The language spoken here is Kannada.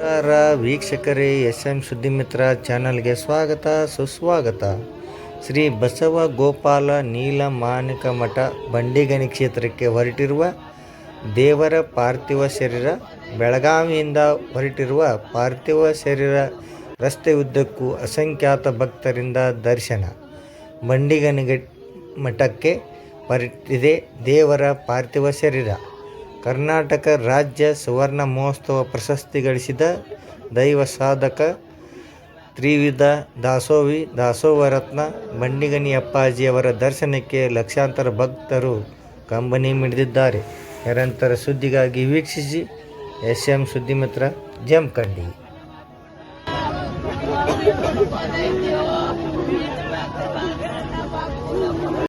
ವೀಕ್ಷಕರೇ ಎಸ್ ಎಂ ಸುದ್ದಿಮಿತ್ರ ಚಾನಲ್ಗೆ ಸ್ವಾಗತ, ಸುಸ್ವಾಗತ. ಶ್ರೀ ಬಸವ ಗೋಪಾಲ ನೀಲ ಮಾನಿಕ ಮಠ ಬಂಡಿಗಣಿ ಕ್ಷೇತ್ರಕ್ಕೆ ಹೊರಟಿರುವ ದೇವರ ಪಾರ್ಥಿವ ಶರೀರ, ಬೆಳಗಾವಿಯಿಂದ ಹೊರಟಿರುವ ಪಾರ್ಥಿವ ಶರೀರ ರಸ್ತೆ ಉದ್ದಕ್ಕೂ ಅಸಂಖ್ಯಾತ ಭಕ್ತರಿಂದ ದರ್ಶನ. ಬಂಡಿಗನಿಗ ಮಠಕ್ಕೆ ಹೊರಟಿದೆ ದೇವರ ಪಾರ್ಥಿವ ಶರೀರ. ಕರ್ನಾಟಕ ರಾಜ್ಯ ಸುವರ್ಣ ಮಹೋತ್ಸವ ಪ್ರಶಸ್ತಿ ಗಳಿಸಿದ ದೈವ ಸಾಧಕ ತ್ರಿವಿಧ ದಾಸೋವಿ ದಾಸೋವರತ್ನ ಬಂಡಿಗನಿ ಅಪ್ಪಾಜಿಯವರ ದರ್ಶನಕ್ಕೆ ಲಕ್ಷಾಂತರ ಭಕ್ತರು ಕಂಬನಿ ಮಿಡಿದಿದ್ದಾರೆ. ನಿರಂತರ ಸುದ್ದಿಗಾಗಿ ವೀಕ್ಷಿಸಿ ಎಸ್ ಎಂ ಸುದ್ದಿಮಿತ್ರ ಜಮಖಂಡಿ.